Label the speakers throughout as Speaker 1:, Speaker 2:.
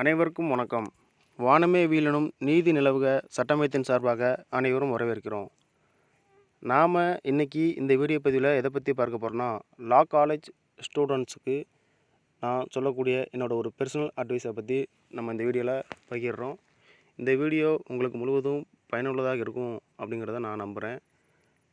Speaker 1: அனைவருக்கும் வணக்கம். வானமே வீழனும் நீதி நிலவுக சட்டமையத்தின் சார்பாக அனைவரும் வரவேற்கிறோம். நாம் இன்றைக்கி இந்த வீடியோ பதிவில் எதை பற்றி பார்க்க போகிறோன்னா லா காலேஜ் ஸ்டூடெண்ட்ஸுக்கு நான் சொல்லக்கூடிய என்னோடய ஒரு பர்சனல் அட்வைஸை பற்றி நம்ம இந்த வீடியோவில் பகிர்றோம். இந்த வீடியோ உங்களுக்கு முழுவதும் பயனுள்ளதாக இருக்கும் அப்படிங்கிறத நான் நம்புகிறேன்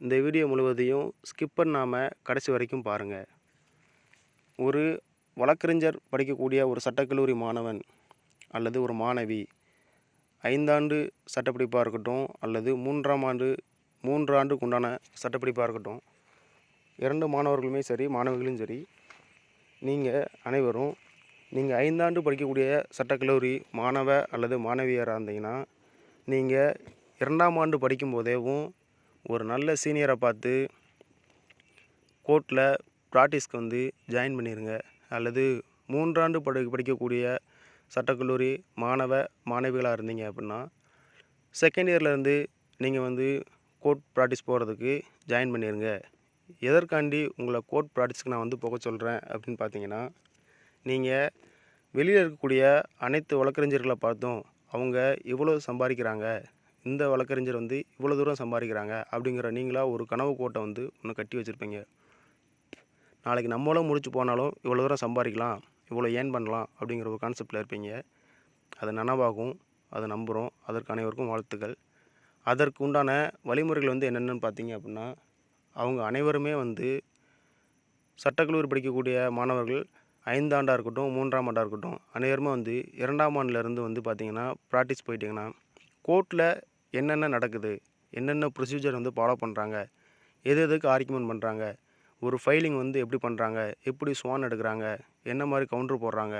Speaker 1: இந்த வீடியோ முழுவதையும் ஸ்கிப் பண்ணாமல் கடைசி வரைக்கும் பாருங்கள் ஒரு வழக்கறிஞர் படிக்கக்கூடிய ஒரு சட்டக்கல்லூரி மாணவன் அல்லது ஒரு மாணவி ஐந்தாண்டு சட்டப்படிப்பாக இருக்கட்டும் அல்லது மூன்றாம் ஆண்டு மூன்று ஆண்டுக்கு உண்டான சட்டப்படிப்பாக இருக்கட்டும் இரண்டு மாணவர்களுமே சரி மாணவிகளும் சரி நீங்கள் அனைவரும் நீங்கள் ஐந்தாண்டு படிக்கக்கூடிய சட்டக்கல்லூரி மாணவ அல்லது மாணவியராக இருந்தீங்கன்னா நீங்கள் இரண்டாம் ஆண்டு படிக்கும்போதேவும் ஒரு நல்ல சீனியரை பார்த்து கோர்ட்டில் ப்ராக்டிஸ்க்கு வந்து ஜாயின் பண்ணிடுங்க அல்லது மூன்றாண்டு படி படிக்கக்கூடிய சட்டக்கல்லூரி மாணவ மாணவிகளாக இருந்தீங்க அப்படின்னா செகண்ட் இயர்லேருந்து நீங்கள் வந்து கோர்ட் ப்ராக்டிஸ் போகிறதுக்கு ஜாயின் பண்ணிடுங்க எதற்காண்டி உங்களை கோர்ட் ப்ராக்டிஸ்க்கு நான் வந்து போக சொல்கிறேன் அப்படின்னு பார்த்தீங்கன்னா நீங்கள் வெளியில் இருக்கக்கூடிய அனைத்து வழக்கறிஞர்களை பார்த்தும் அவங்க இவ்வளோ சம்பாதிக்கிறாங்க இந்த வழக்கறிஞர் வந்து இவ்வளோ தூரம் சம்பாதிக்கிறாங்க அப்படிங்கிற நீங்களாக ஒரு கனவு கோட்டை வந்து ஒன்று கட்டி வச்சுருப்பீங்க. நாளைக்கு நம்மளும் முடிச்சு போனாலும் இவ்வளோ தூரம் சம்பாதிக்கலாம். இவ்வளோ ஏன் பண்ணலாம் அப்படிங்கிற ஒரு கான்செப்டில் இருப்பீங்க. அது நனவாகும் அதை நம்புகிறோம் அதற்கு அனைவருக்கும் வாழ்த்துக்கள். அதற்கு உண்டான வழிமுறைகள் வந்து என்னென்னு பார்த்தீங்க அப்படின்னா அவங்க அனைவருமே வந்து சட்டக்கல்லூரி படிக்கக்கூடிய மாணவர்கள் ஐந்தாண்டாக இருக்கட்டும் மூன்றாம் ஆண்டாக இருக்கட்டும் அனைவருமே வந்து இரண்டாம் ஆண்டிலேருந்து வந்து பார்த்திங்கன்னா ப்ராக்டிஸ் போயிட்டிங்கன்னா கோர்ட்டில் என்னென்ன நடக்குது என்னென்ன ப்ரொசீஜர் வந்து ஃபாலோ பண்ணுறாங்க எது எதுக்கு ஆர்குமெண்ட் பண்ணுறாங்க ஒரு ஃபைலிங் வந்து எப்படி பண்ணுறாங்க எப்படி ஸ்வான் எடுக்கிறாங்க? என்ன மாதிரி கவுண்டர் போடுறாங்க?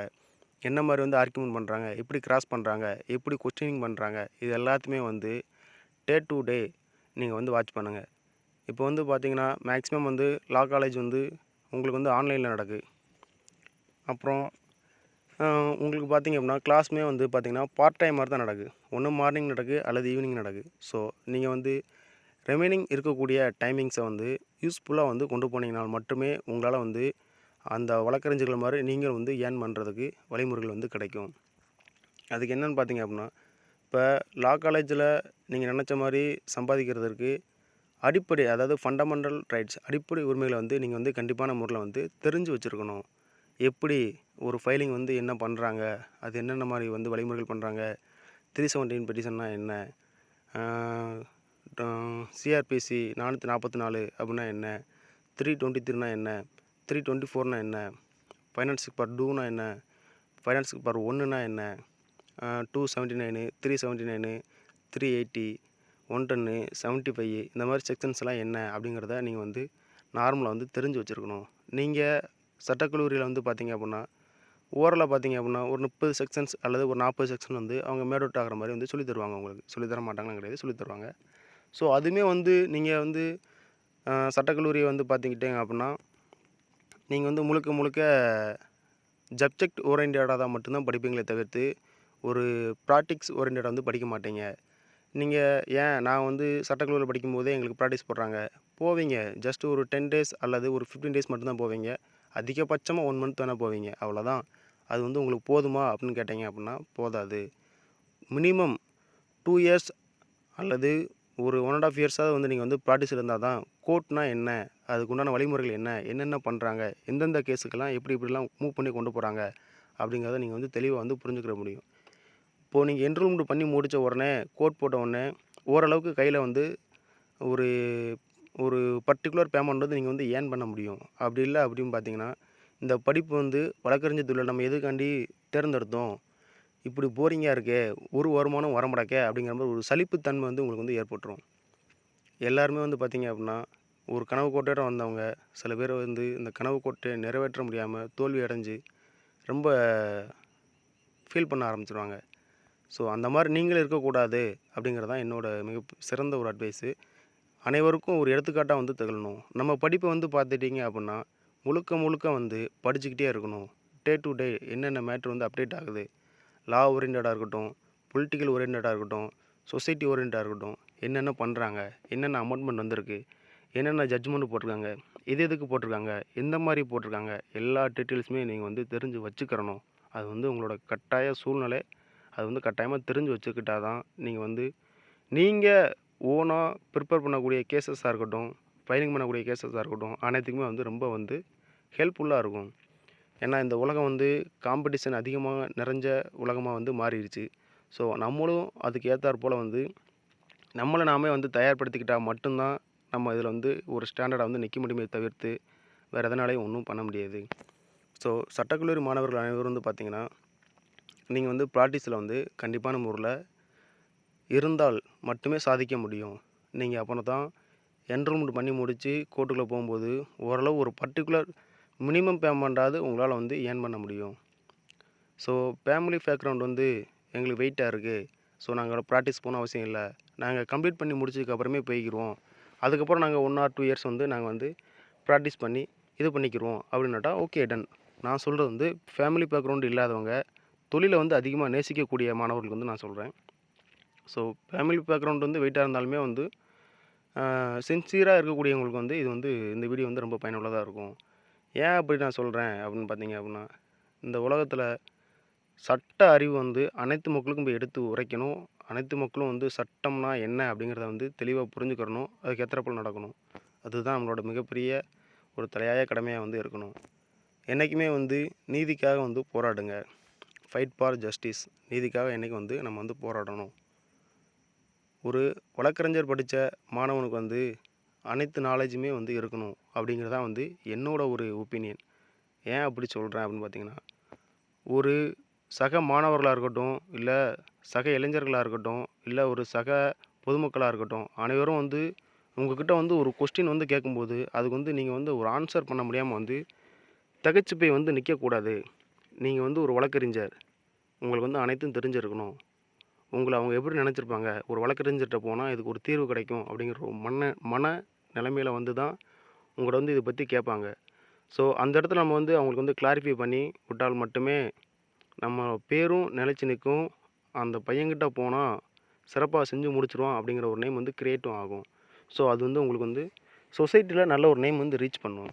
Speaker 1: என்ன மாதிரி வந்து ஆர்குமெண்ட் பண்ணுறாங்க எப்படி கிராஸ் பண்ணுறாங்க எப்படி கொஸ்டினிங் பண்ணுறாங்க இது எல்லாத்தையுமே வந்து டே டு டே நீங்கள் வந்து வாட்ச் பண்ணுங்கள் இப்போ வந்து பார்த்திங்கன்னா மேக்ஸிமம் வந்து லா காலேஜ் வந்து உங்களுக்கு வந்து ஆன்லைனில் நடக்குது அப்புறம் உங்களுக்கு பார்த்தீங்க அப்படின்னா கிளாஸுமே வந்து பார்த்திங்கன்னா பார்ட் டைம் மாதிரி தான் நடக்குது ஒன்று மார்னிங் நடக்குது அல்லது ஈவினிங் நடக்குது ஸோ நீங்கள் வந்து ரிமைனிங் இருக்கக்கூடிய டைமிங்ஸை வந்து யூஸ்ஃபுல்லாக வந்து கொண்டு போனீங்கனால் மட்டுமே உங்களால் வந்து அந்த வழக்கறிஞர்கள் மாதிரி நீங்கள் வந்து ஏர்ன் பண்ணுறதுக்கு வழிமுறைகள் வந்து கிடைக்கும். அதுக்கு என்னென்னு பார்த்தீங்க அப்படின்னா இப்போ லா காலேஜில் நீங்கள் நினச்ச மாதிரி சம்பாதிக்கிறதுக்கு அடிப்படை அதாவது ஃபண்டமெண்டல் ரைட்ஸ் அடிப்படை உரிமைகளை வந்து நீங்கள் வந்து கண்டிப்பான முறையில் வந்து தெரிஞ்சு வச்சுருக்கணும். எப்படி ஒரு ஃபைலிங் வந்து என்ன பண்ணுறாங்க அது என்னென்ன மாதிரி வந்து வழிமுறைகள் பண்ணுறாங்க த்ரீ செவன்டீன் பெட்டிஷன்னா என்ன சிஆர்பிசி நானூற்றி நாற்பத்தி நாலு அப்படின்னா என்ன? த்ரீ டுவெண்ட்டி த்ரீனா என்ன? த்ரீ டுவெண்ட்டி ஃபோர்னா என்ன? ஃபைனான்ஸுக்கு பர் டூனா என்ன? ஃபைனான்ஸுக்கு பர் ஒன்றுனா என்ன? Two seventy nine three seventy nine three eighty one ten seventy five இந்த மாதிரி செக்ஷன்ஸ்லாம் என்ன அப்படிங்கிறத நீங்கள் வந்து நார்மலாக வந்து தெரிஞ்சு வச்சுருக்கணும். நீங்கள் சட்டக்கல்லூரியில் வந்து பார்த்தீங்க அப்படின்னா ஓரலாக பார்த்தீங்க அப்படின்னா ஒரு முப்பது செக்ஷன்ஸ் அல்லது ஒரு நாற்பது செக்ஷன் வந்து அவங்க மேடவுட் ஆகிற மாதிரி வந்து சொல்லித் தருவாங்க உங்களுக்கு. சொல்லித்தர மாட்டாங்கன்னு கிடையாது சொல்லித் தருவாங்க. ஸோ அதுவுமே வந்து நீங்கள் வந்து சட்டக்கல்லூரியை வந்து பார்த்துக்கிட்டீங்க அப்படின்னா நீங்கள் வந்து முழுக்க முழுக்க சப்ஜெக்ட் ஓரியன்டாக தான் மட்டும்தான் படிப்பீங்களே தவிர்த்து ஒரு ப்ராக்டிக்ஸ் ஓரியன்டாக வந்து படிக்க மாட்டீங்க. நீங்கள் ஏன் நான் வந்து சட்டக்கல்லூரியில் படிக்கும்போதே எங்களுக்கு ப்ராக்டிஸ் போடுறாங்க. போவீங்க. ஜஸ்ட் ஒரு டென் டேஸ் அல்லது ஒரு ஃபிஃப்டீன் டேஸ் மட்டும்தான் போவீங்க. அதிகபட்சமாக ஒன் மந்த் வேணால் போவீங்க. அவ்வளோதான். அது வந்து உங்களுக்கு போதுமா அப்படின்னு கேட்டீங்க அப்படின்னா போதாது. மினிமம் டூ இயர்ஸ் அல்லது ஒரு ஒன் அண்ட் ஆஃப் இயர்ஸாவது வந்து நீங்கள் வந்து ப்ராக்டிஸ் இருந்தால் தான் கோர்ட்னா என்ன? அதுக்கு உண்டான வழிமுறைகள் என்ன? என்னென்ன பண்ணுறாங்க எந்தெந்த கேஸுக்கெல்லாம் எப்படி இப்படிலாம் மூவ் பண்ணி கொண்டு போகிறாங்க அப்படிங்கிறத நீங்கள் வந்து தெளிவாக வந்து புரிஞ்சுக்கிற முடியும். இப்போது நீங்கள் என்ரோல்மெண்ட் பண்ணி முடித்த உடனே கோட் போட்ட உடனே ஓரளவுக்கு கையில் வந்து ஒரு ஒரு பர்டிகுலர் பேமெண்ட் வந்து நீங்கள் வந்து ஏர்ன் பண்ண முடியும். அப்படி இல்லை அப்படின்னு பார்த்தீங்கன்னா இந்த படிப்பு வந்து வழக்கறிஞர் தொழில் நம்ம எதுக்காண்டி தேர்ந்தெடுத்தோம்? இப்படி போரிங்காக இருக்கே ஒரு வருமானம் வரமாட்டேக்கே அப்படிங்கிற மாதிரி ஒரு சலிப்புத்தன்மை வந்து உங்களுக்கு வந்து ஏற்பட்டுரும். எல்லாருமே வந்து பார்த்திங்க அப்படின்னா ஒரு கனவு கோட்டையோட வந்தவங்க சில பேர் வந்து இந்த கனவு கோட்டையை நிறைவேற்ற முடியாமல் தோல்வி அடைஞ்சு ரொம்ப ஃபீல் பண்ண ஆரம்பிச்சிருவாங்க. ஸோ அந்த மாதிரி நீங்களும் இருக்கக்கூடாது அப்படிங்கிறது தான் என்னோடய மிக சிறந்த ஒரு அட்வைஸு அனைவருக்கும் ஒரு எடுத்துக்காட்டாக வந்து திகழணும். நம்ம படிப்பை வந்து பார்த்துட்டிங்க அப்படின்னா முழுக்க முழுக்க வந்து படிச்சுக்கிட்டே இருக்கணும். டே டு டே என்னென்ன மேட்ரு வந்து அப்டேட் ஆகுது? லா ஓரியன்டாக இருக்கட்டும் பொலிட்டிக்கல் ஓரியன்டாக இருக்கட்டும் சொசைட்டி ஓரியன்டாக இருக்கட்டும் என்னென்ன பண்ணுறாங்க என்னென்ன அமெண்ட்மெண்ட் வந்திருக்கு என்னென்ன ஜட்ஜ்மெண்ட் போட்டிருக்காங்க எது எதுக்கு போட்டிருக்காங்க எந்த மாதிரி போட்டிருக்காங்க எல்லா டீட்டெயில்ஸுமே நீங்கள் வந்து தெரிஞ்சு வச்சுக்கிறணும். அது வந்து உங்களோட கட்டாய சூழ்நிலை. அது வந்து கட்டாயமாக தெரிஞ்சு வச்சுக்கிட்டா தான் நீங்கள் வந்து நீங்கள் ஓனாக ப்ரிப்பேர் பண்ணக்கூடிய கேசஸாக இருக்கட்டும் ஃபைலிங் பண்ணக்கூடிய கேசஸாக இருக்கட்டும் அனைத்துக்குமே வந்து ரொம்ப வந்து ஹெல்ப்ஃபுல்லாக இருக்கும். ஏன்னா இந்த உலகம் வந்து காம்படிஷன் அதிகமாக நிறைஞ்ச உலகமாக வந்து மாறிடுச்சு ஸோ நம்மளும் அதுக்கு ஏற்றாற் போல் வந்து நம்மளை நாமே வந்து தயார்படுத்திக்கிட்டால் மட்டும்தான் நம்ம இதில் வந்து ஒரு ஸ்டாண்டர்டாக வந்து நிற்க முடியுமே தவிர்த்து வேறு எதனாலையும் ஒன்றும் பண்ண முடியாது. ஸோ சட்டக்கல்லூரி மாணவர்கள் அனைவரும் வந்து பார்த்திங்கன்னா நீங்கள் வந்து ப்ராக்டிஸில் வந்து கண்டிப்பான முறையில் இருந்தால் மட்டுமே சாதிக்க முடியும். நீங்கள் அப்புறம் தான் என்ரோல்மெண்ட் பண்ணி முடித்து கோர்ட்டுக்குள்ளே போகும்போது ஓரளவு ஒரு பர்டிகுலர் மினிமம் பேமெண்ட்டாவது உங்களால் வந்து ஏர்ன் பண்ண முடியும். ஸோ ஃபேமிலி பேக்ரவுண்ட் வந்து எங்களுக்கு வெயிட்டாக இருக்குது ஸோ நாங்கள் ப்ராக்டிஸ் போகணும் அவசியம் இல்லை. நாங்கள் கம்ப்ளீட் பண்ணி முடிச்சதுக்கப்புறமே போய்க்கிறோம் அதுக்கப்புறம் நாங்கள் ஒன் ஆர் டூ இயர்ஸ் வந்து நாங்கள் வந்து ப்ராக்டிஸ் பண்ணி இது பண்ணிக்கிறோம் அப்படின்னாட்டா ஓகே டன் நான் சொல்கிறது வந்து ஃபேமிலி பேக்ரவுண்டு இல்லாதவங்க தொழிலை வந்து அதிகமாக நேசிக்கக்கூடிய மாணவர்களுக்கு வந்து நான் சொல்கிறேன் ஸோ ஃபேமிலி பேக்ரவுண்ட் வந்து வெயிட்டாக இருந்தாலுமே வந்து சின்சியராக இருக்கக்கூடியவங்களுக்கு வந்து இது வந்து இந்த வீடியோ வந்து ரொம்ப பயனுள்ளதாக இருக்கும். ஏன் அப்படி நான் சொல்கிறேன் அப்படின்னு பார்த்தீங்க அப்படின்னா இந்த உலகத்தில் சட்ட அறிவு வந்து அனைத்து மக்களுக்கும் போய் எடுத்து உரைக்கணும். அனைத்து மக்களும் வந்து சட்டம்னா என்ன அப்படிங்கிறத வந்து தெளிவாக புரிஞ்சுக்கிறணும். அதுக்கு ஏற்றப்போல் நடக்கணும்? அதுதான் நம்மளோட மிகப்பெரிய ஒரு தலையாய கடமையாக வந்து இருக்கணும். என்றைக்குமே வந்து நீதிக்காக வந்து போராடுங்க. ஃபைட் ஃபார் ஜஸ்டிஸ் நீதிக்காக என்றைக்கு வந்து நம்ம வந்து போராடணும். ஒரு வழக்கறிஞர் படித்த மாணவனுக்கு வந்து அனைத்து நாலேஜுமே வந்து இருக்கணும் அப்படிங்கிறதா வந்து என்னோட ஒரு ஒப்பீனியன் ஏன் அப்படி சொல்கிறேன் அப்படின்னு பார்த்தீங்கன்னா ஒரு சக மாணவர்களாக இருக்கட்டும் இல்லை சக இளைஞர்களாக இருக்கட்டும் இல்லை ஒரு சக பொதுமக்களாக இருக்கட்டும் அனைவரும் வந்து உங்கள்கிட்ட வந்து ஒரு கொஸ்டின் வந்து கேட்கும்போது அதுக்கு வந்து நீங்கள் வந்து ஒரு ஆன்சர் பண்ண முடியாமல் வந்து தகச்சு போய் வந்து நிற்கக்கூடாது நீங்கள் வந்து ஒரு வழக்கறிஞர். உங்களுக்கு வந்து அனைத்தும் தெரிஞ்சிருக்கணும். உங்களை அவங்க எப்படி நினச்சிருப்பாங்க? ஒரு வழக்கறிஞர்கிட்ட போனால் இதுக்கு ஒரு தீர்வு கிடைக்கும் அப்படிங்கிற ஒரு மன மன நிலமையில வந்து தான் உங்கள்கிட்ட வந்து இதை பற்றி கேட்பாங்க. ஸோ அந்த இடத்துல நம்ம வந்து அவங்களுக்கு வந்து கிளாரிஃபை பண்ணி விட்டால் மட்டுமே நம்ம பேரும் நிலைச்சி நிற்கும். அந்த பையன்கிட்ட போனால் சிறப்பாக செஞ்சு முடிச்சிருவான் அப்படிங்கிற ஒரு நேம் வந்து க்ரியேட்டும் ஆகும். ஸோ அது வந்து உங்களுக்கு வந்து சொசைட்டியில் நல்ல ஒரு நேம் வந்து ரீச் பண்ணும்.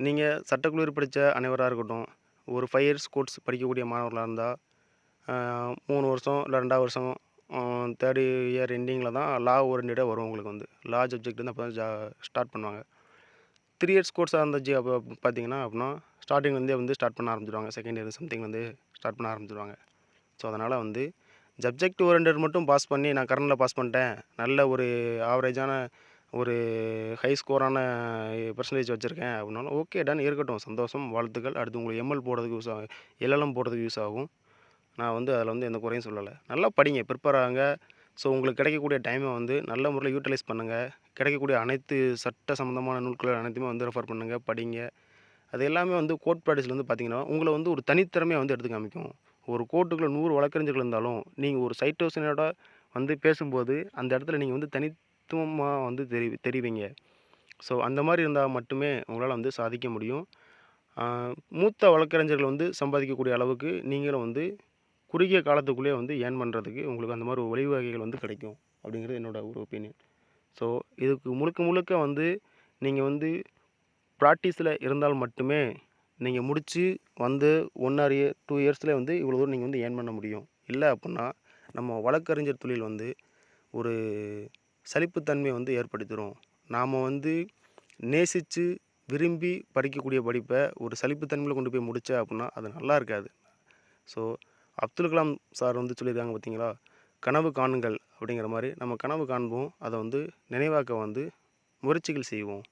Speaker 1: நீங்கள் சட்டக்கல்லூரி படித்த அனைவராக இருக்கட்டும் ஒரு ஃபைவ் இயர்ஸ் கோர்ஸ் படிக்கக்கூடிய மாணவர்களாக இருந்தால் மூணு வருஷம் இல்லை ரெண்டாவது வருஷம் தேர்ட் இயர் எண்டிங்கில் தான் லா ஓரியன்டாக வரும் உங்களுக்கு வந்து. லா சப்ஜெக்ட் வந்து அப்போ தான் ஜா ஸ்டார்ட் பண்ணுவாங்க. த்ரீ இயர்ஸ் கோர்ஸாக இருந்துச்சு அப்போ பார்த்தீங்கன்னா அப்படின்னா ஸ்டார்டிங்லேருந்தே வந்து ஸ்டார்ட் பண்ண ஆரம்பிச்சிடுவாங்க செகண்ட் இயர் சம்திங் வந்து ஸ்டார்ட் பண்ண ஆரம்பிச்சிடுவாங்க ஸோ அதனால் வந்து சப்ஜெக்ட் ஓரியன்டட் மட்டும் பாஸ் பண்ணி நான் கரண்டில் பாஸ் பண்ணிட்டேன். நல்ல ஒரு ஆவரேஜான ஒரு ஹை ஸ்கோரான பர்சன்டேஜ் வச்சுருக்கேன் அப்படின்னாலும் ஓகே டன் இருக்கட்டும். சந்தோஷம் வாழ்த்துக்கள். அடுத்து உங்களுக்கு எம்எல் போடுறதுக்கு யூஸ் ஆகும் எல்எல்எம் போடுறதுக்கு யூஸ் ஆகும். நான் வந்து அதில் வந்து எந்த குறையும் சொல்லலை. நல்லா படிங்க ப்ரிப்பேர் ஆகுங்க. ஸோ உங்களுக்கு கிடைக்கக்கூடிய டைமை வந்து நல்ல முறையில் யூட்டிலைஸ் பண்ணுங்கள் கிடைக்கக்கூடிய அனைத்து சட்ட சம்மந்தமான நூல்கள் அனைத்துமே வந்து ரெஃபர் பண்ணுங்கள் படிங்க. அது எல்லாமே வந்து கோர்ட் ப்ராக்டிஸில் வந்து பார்த்தீங்கன்னா உங்களை வந்து ஒரு தனித்திறமையை வந்து எடுத்து காமிக்கும். ஒரு கோர்ட்டுக்குள்ளே நூறு வழக்கறிஞர்கள் இருந்தாலும் நீங்கள் ஒரு சைட்டோசனோட வந்து பேசும்போது அந்த இடத்துல நீங்கள் வந்து தனித்துவமாக வந்து தெரி தெரிவிங்க. ஸோ அந்த மாதிரி இருந்தால் மட்டுமே உங்களால் வந்து சாதிக்க முடியும். மூத்த வழக்கறிஞர்கள் வந்து சம்பாதிக்கக்கூடிய அளவுக்கு நீங்களும் வந்து குறுகிய காலத்துக்குள்ளேயே வந்து ஏர்ன் பண்ணுறதுக்கு உங்களுக்கு அந்த மாதிரி ஒரு வழிவகைகள் வந்து கிடைக்கும் அப்படிங்கிறது என்னோட ஒரு ஒப்பீனியன் ஸோ இதுக்கு முழுக்க முழுக்க வந்து நீங்கள் வந்து ப்ராக்டிஸில் இருந்தால் மட்டுமே நீங்கள் முடித்து வந்து ஒன் ஆர் இயர் டூ இயர்ஸில் வந்து இவ்வளோ தூரம் நீங்கள் வந்து ஏர்ன் பண்ண முடியும். இல்லை அப்புடின்னா நம்ம வழக்கறிஞர் தொழில் வந்து ஒரு சலிப்புத்தன்மையை வந்து ஏற்படுத்திடும் நாம் வந்து நேசித்து விரும்பி படிக்கக்கூடிய படிப்பை ஒரு சலிப்புத்தன்மையில் கொண்டு போய் முடிச்ச அப்படின்னா அது நல்லா இருக்காது. ஸோ அப்துல் கலாம் சார் வந்து சொல்லியிருக்காங்க பார்த்தீங்களா? கனவு காணுங்கள் அப்படிங்கிற மாதிரி நம்ம கனவு காண்போம். அதை வந்து நினைவாக்க வந்து முயற்சிகள் செய்வோம்.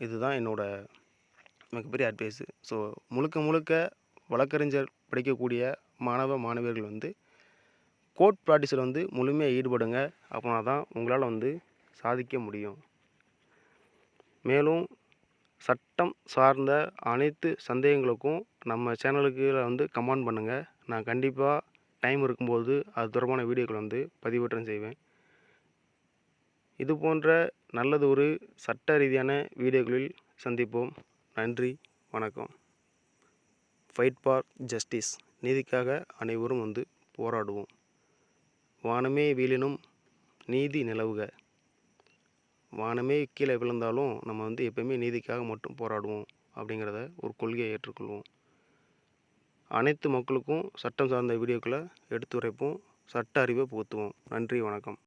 Speaker 1: இதுதான் என்னோடய மிகப்பெரிய அட்வைஸு ஸோ முழுக்க முழுக்க வழக்கறிஞர் படிக்கக்கூடிய மாணவ மாணவியர்கள் வந்து கோர்ட் ப்ராக்டிஸில் வந்து முழுமையாக ஈடுபடுங்க. அப்படின்னா தான் உங்களால் வந்து சாதிக்க முடியும். மேலும் சட்டம் சார்ந்த அனைத்து சந்தேகங்களுக்கும் நம்ம சேனலுக்கு வந்து கமெண்ட் பண்ணுங்கள் நான் கண்டிப்பாக டைம் இருக்கும்போது அது தொடர்பான வீடியோக்கள் வந்து பதிவேற்றம் செய்வேன். இது போன்ற நல்லது ஒரு சட்ட ரீதியான வீடியோக்களில் சந்திப்போம். நன்றி வணக்கம். ஃபைட் ஃபார் ஜஸ்டிஸ் நீதிக்காக அனைவரும் வந்து போராடுவோம். வானமே வீழினும் நீதி நிலவுக. வானமே கீழே விழுந்தாலும் நம்ம வந்து எப்போயுமே நீதிக்காக மட்டும் போராடுவோம் அப்படிங்கிறத ஒரு கொள்கையை ஏற்றுக்கொள்வோம். அனைத்து மக்களுக்கும் சட்டம் சார்ந்த வீடியோக்களை எடுத்துரைப்போம் சட்ட அறிவை புகுத்துவோம். நன்றி வணக்கம்.